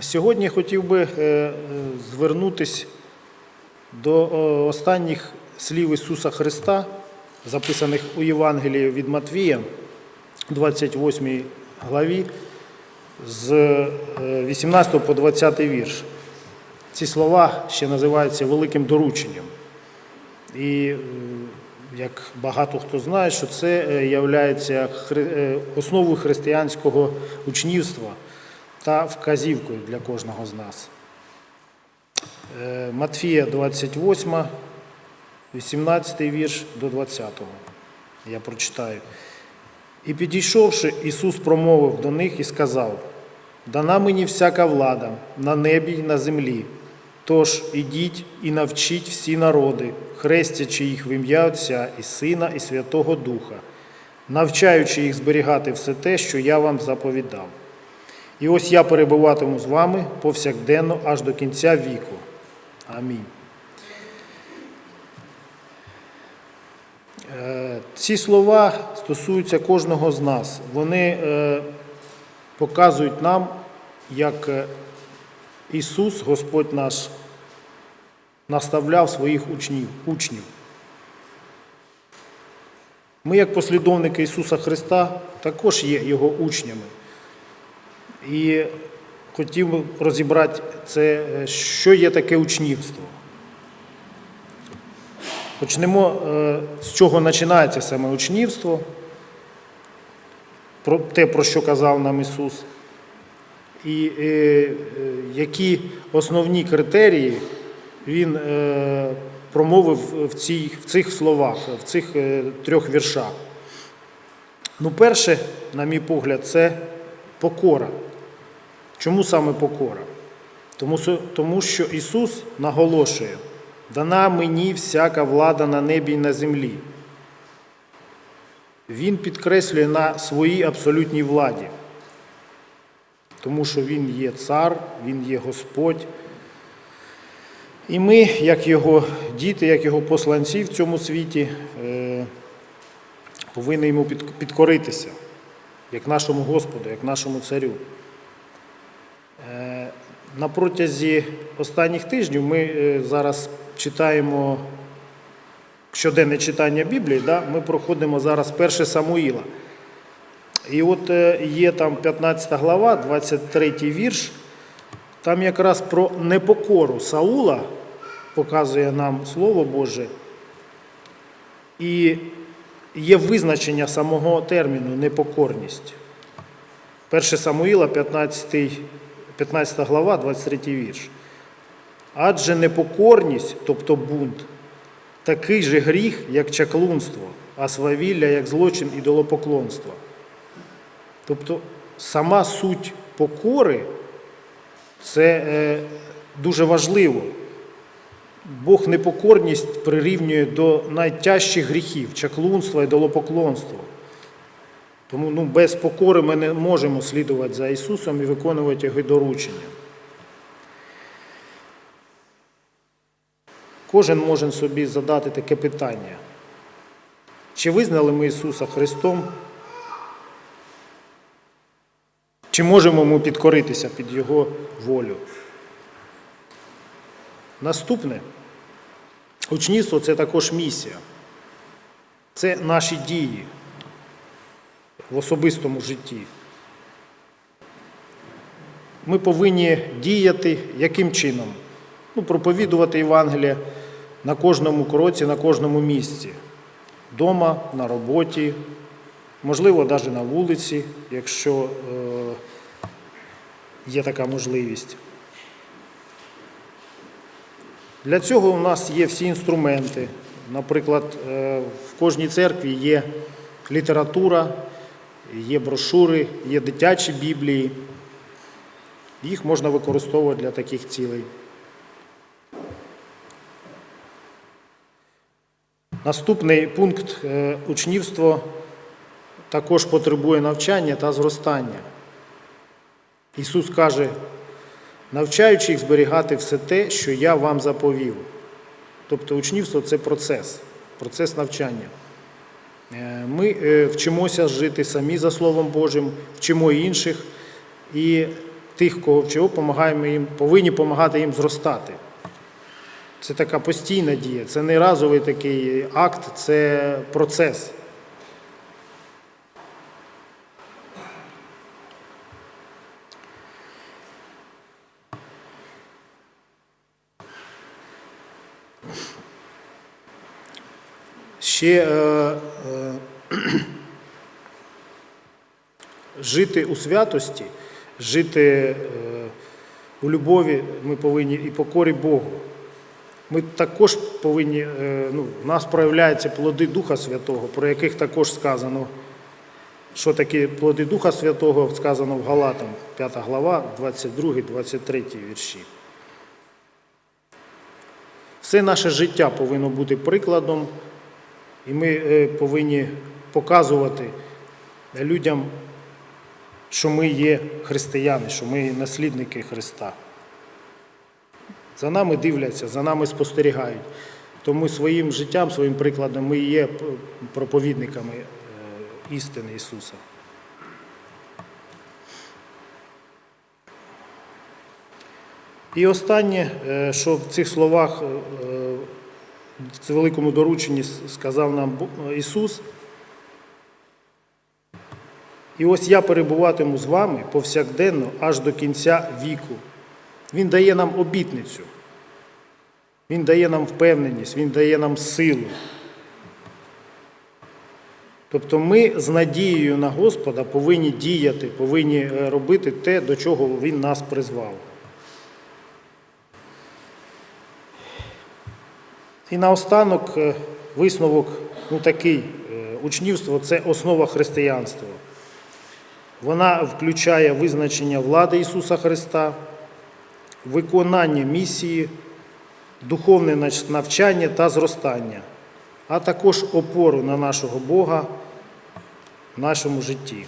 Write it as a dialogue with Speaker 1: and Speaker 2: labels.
Speaker 1: Сьогодні я хотів би е, е, звернутися до е, останніх слів Ісуса Христа, записаних у Євангелії від Матвія, 28 главі, з е, 18 по 20 вірш. Ці слова ще називаються великим дорученням. І як багато хто знає, що це є основою християнського учнівства та вказівкою для кожного з нас. Е, Матфія 28, 18 вірш до 20. Я прочитаю. І підійшовши, Ісус промовив до них і сказав: Дана мені всяка влада на небі й на землі. Тож ідіть і навчіть всі народи, хрестячи їх в ім'я Отця і Сина, і Святого Духа, навчаючи їх зберігати все те, що я вам заповідав. І ось я перебуватиму з вами повсякденно аж до кінця віку. Амінь. Е, Ці слова стосуються кожного з нас. Вони е, показують нам, як е, Ісус, Господь наш, наставляв своїх учнів. учнів. Ми, як послідовники Ісуса Христа, також є Його учнями. І хотів розібрати це, е, що є таке учнівство. Почнемо е, з чого починається саме учнівство, про те, про що казав нам Ісус, і е, які основні критерії Він промовив в, цій, в цих словах, в цих трьох віршах. Ну, перше, на мій погляд, це покора. Чому саме покора? Тому, тому що Ісус наголошує, дана мені всяка влада на небі й на землі. Він підкреслює на своїй абсолютній владі, тому що Він є цар, Він є Господь. І ми, як Його діти, як Його посланці в цьому світі, е, повинні йому підкоритися, як нашому Господу, як нашому царю. На протязі останніх тижнів ми е, зараз читаємо щоденне читання Біблії, да? ми проходимо зараз 1 Самуїла. І от е, є там 15 глава, 23 вірш, там якраз про непокору Саула показує нам Слово Боже. І є визначення самого терміну непокорність. 1 Самуїла, 15, 15 глава, 23 вірш. Адже непокорність, тобто бунт, такий же гріх, як чаклунство, а свавілля, як злочин ідолопоклонства. Тобто сама суть покори це е, дуже важливо. Бог непокорність прирівнює до найтяжчих гріхів чаклунства і ідолопоклонства. Тому ну, без покори ми не можемо слідувати за Ісусом і виконувати Його доручення. Кожен може собі задати таке питання. Чи визнали ми Ісуса Христом? Чи можемо ми підкоритися під Його волю? Наступне. Учнівство це також місія. Це наші дії в особистому житті. Ми повинні діяти яким чином? Ну, проповідувати Євангеліє на кожному кроці, на кожному місці. Дома, на роботі, можливо, навіть на вулиці, якщо е, є така можливість. Для цього у нас є всі інструменти. Наприклад, е, в кожній церкві є література, є брошури, є дитячі біблії. Їх можна використовувати для таких цілей. Наступний пункт е, учнівство також потребує навчання та зростання. Ісус каже, навчаючи їх зберігати все те, що я вам заповів. Тобто учнівство це процес, процес навчання. Е, Ми е, вчимося жити самі за Словом Божим, вчимо інших. І тих, кого вчимо, помагаємо їм, повинні допомагати їм зростати. Це така постійна дія, це не разовий такий акт, це процес. Ще е, жити у святості, жити е, у любові ми повинні і покорі Богу. Ми також повинні, е, ну, в нас проявляються плоди Духа Святого, про яких також сказано, що такі плоди Духа Святого сказано в Галатам, 5 глава, 22-23 вірші. Все наше життя повинно бути прикладом, і ми е, повинні показувати людям, що ми є християни, що ми наслідники Христа. За нами дивляться, за нами спостерігають. Тому своїм життям, своїм прикладом ми є проповідниками е, істини Ісуса. І останнє, е, що в цих словах, е, в великому дорученні сказав нам Ісус. І ось я перебуватиму з вами повсякденно аж до кінця віку. Він дає нам обітницю. Він дає нам впевненість, Він дає нам силу. Тобто ми з надією на Господа повинні діяти, повинні е, робити те, до чого Він нас призвав. І наостанок е, висновок ну, такий: е, учнівство це основа християнства. Вона включає визначення влади Ісуса Христа, виконання місії, духовне навчання та зростання, а також опору на нашого Бога в нашому житті.